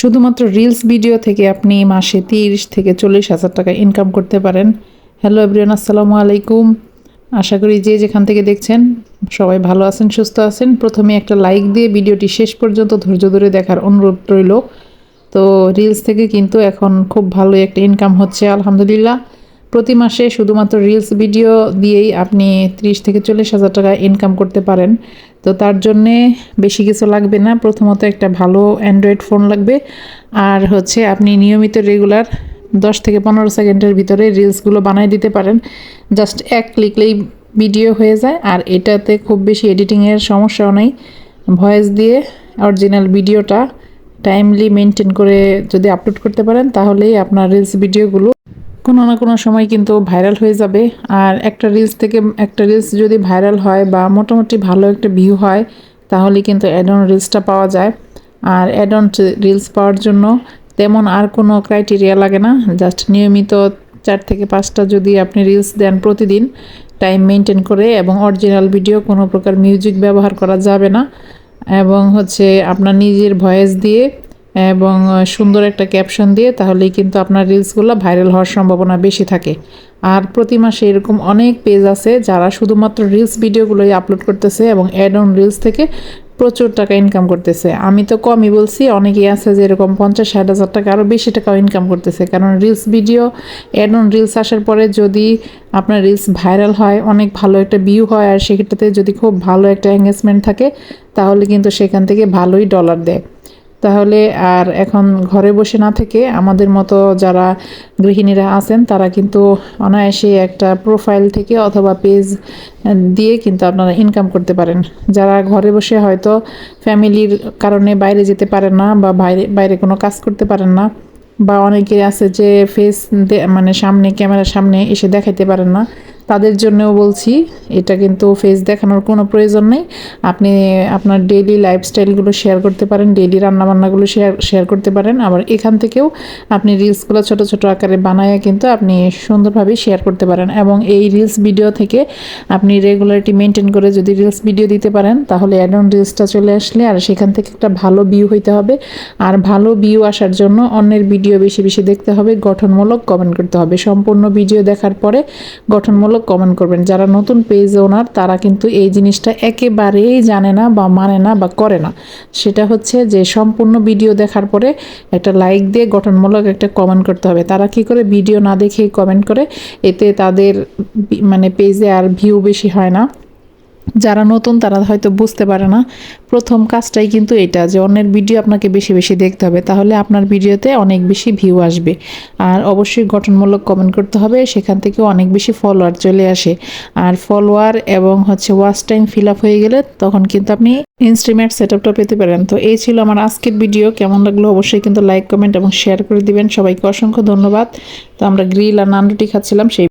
শুধুমাত্র reels video থেকে আপনি মাসে তিরিশ থেকে চল্লিশ হাজার টাকা ইনকাম করতে পারেন। হ্যালো এভরিয়ান আসসালামু আলাইকুম। আশা করি যে যেখান থেকে দেখছেন, সবাই ভালো আছেন, সুস্থ আছেন। প্রথমে একটা লাইক দিয়ে ভিডিওটি শেষ পর্যন্ত ধৈর্য ধরে দেখার অনুরোধ রইল। তো রিলস থেকে কিন্তু এখন খুব ভালো একটা ইনকাম হচ্ছে, আলহামদুলিল্লাহ। প্রতি মাসে শুধুমাত্র রিলস ভিডিও দিয়েই আপনি ত্রিশ থেকে চল্লিশ হাজার টাকা ইনকাম করতে পারেন। তো তার জন্যে বেশি কিছু লাগবে না। প্রথমত একটা ভালো অ্যান্ড্রয়েড ফোন লাগবে। আর হচ্ছে আপনি নিয়মিত রেগুলার দশ থেকে পনেরো সেকেন্ডের ভিতরে রিলসগুলো বানাই দিতে পারেন। জাস্ট এক ক্লিকলেই ভিডিও হয়ে যায়। আর এটাতে খুব বেশি এডিটিংয়ের সমস্যাও নেই। ভয়েস দিয়ে অরিজিনাল ভিডিওটা টাইমলি মেনটেন করে যদি আপলোড করতে পারেন, তাহলেই আপনার রিলস ভিডিওগুলো কোনো না কোনো সময় কিন্তু ভাইরাল হয়ে যাবে। আর একটা রিলস থেকে, একটা রিলস যদি ভাইরাল হয় বা মোটামুটি ভালো একটা ভিউ হয়, তাহলে কিন্তু অ্যাডন রিলসটা পাওয়া যায়। আর অ্যাডন রিলস পাওয়ার জন্য তেমন আর কোনো ক্রাইটেরিয়া লাগে না। জাস্ট নিয়মিত চার থেকে পাঁচটা যদি আপনি রিলস দেন প্রতিদিন টাইম মেনটেন করে এবং অরিজিনাল ভিডিও কোনো প্রকার মিউজিক ব্যবহার করা যাবে না। এবং হচ্ছে আপনার নিজের ভয়েস দিয়ে এবং সুন্দর একটা ক্যাপশন দিয়ে তাহলেই কিন্তু আপনার রিলসগুলো ভাইরাল হওয়ার সম্ভাবনা বেশি থাকে। আর প্রতি মাসে এরকম অনেক পেজ আছে যারা শুধুমাত্র রিলস ভিডিওগুলোই আপলোড করতেছে এবং অ্যাড অন রিলস থেকে প্রচুর টাকা ইনকাম করতেছে। আমি তো কমই বলছি, অনেকেই আছে যে এরকম পঞ্চাশ, ষাট হাজার টাকা আরও বেশি টাকাও ইনকাম করতেছে। কারণ reels video ad on reels আসার পরে যদি আপনার রিলস ভাইরাল হয়, অনেক ভালো একটা ভিউ হয়, আর সেক্ষেত্রে যদি খুব ভালো একটা এঙ্গেজমেন্ট থাকে, তাহলে কিন্তু সেখান থেকে ভালোই ডলার দেয়। তাহলে আর এখন ঘরে বসে না থেকে আমাদের মতো যারা গৃহিণীরা আছেন, তারা কিন্তু অনায়াসে একটা প্রোফাইল থেকে অথবা পেজ দিয়ে কিন্তু আপনারা ইনকাম করতে পারেন। যারা ঘরে বসে হয়তো ফ্যামিলির কারণে বাইরে যেতে পারেন না বা বাইরে বাইরে কোনো কাজ করতে পারেন না বা অনেকে আছে যে ফেস মানে সামনে, ক্যামেরার সামনে এসে দেখাইতে পারেন না। তাদের জন্যও বলছি, এটা কিন্তু ফেস দেখানোর কোনো প্রয়োজন নেই। আপনি আপনার ডেইলি লাইফস্টাইলগুলো শেয়ার করতে পারেন ডেইলি রান্নাবান্নাগুলো শেয়ার শেয়ার করতে পারেন। আবার এখান থেকেও আপনি রিলসগুলো ছোট ছোট আকারে বানায় কিন্তু আপনি সুন্দরভাবে শেয়ার করতে পারেন। এবং এই রিলস ভিডিও থেকে আপনি রেগুলারিটি মেনটেন করে যদি রিলস ভিডিও দিতে পারেন, তাহলে অ্যাড অন রিলসটা চলে আসলে আর সেখান থেকে একটা ভালো ভিউ হইতে হবে। আর ভালো ভিউ আসার জন্য অন্যের ভিডিও বেশি বেশি দেখতে হবে, গঠনমূলক কমেন্ট করতে হবে। সম্পূর্ণ ভিডিও দেখার পরে গঠনমূলক কমেন্ট করবেন। যারা নতুন পেজ ওনার তারা কিন্তু এই জিনিসটা একেবারেই জানে না বা মানে না বা করে না। সেটা হচ্ছে যে সম্পূর্ণ ভিডিও দেখার পরে একটা লাইক দিয়ে গঠনমূলক একটা কমেন্ট করতে হবে। তারা কি করে ভিডিও না দেখেই কমেন্ট করে? এতে তাদের মানে পেজে আর ভিউ বেশি হয় না। যারা নতুন, তারা হয়তো বুঝতে পারে না। প্রথম কাজটাই কিন্তু এটা যে অন্যের ভিডিও আপনাকে বেশি বেশি দেখতে হবে। তাহলে আপনার ভিডিওতে অনেক বেশি ভিউ আসবে। আর অবশ্যই গঠনমূলক কমেন্ট করতে হবে। সেখান থেকে অনেক বেশি ফলোয়ার চলে আসে। আর ফলোয়ার এবং হচ্ছে ওয়াচ টাইম ফিল আপ হয়ে গেলে তখন কিন্তু আপনি ইনস্ট্রিমেন্ট সেট আপটা পেতে পারেন। তো এই ছিল আমার আজকের ভিডিও কেমন লাগল অবশ্যই কিন্তু লাইক কমেন্ট এবং শেয়ার করে দিবেন। সবাইকে অসংখ্য ধন্যবাদ। তো আমরা গ্রিল আর নান রুটি খাচ্ছিলাম, সেই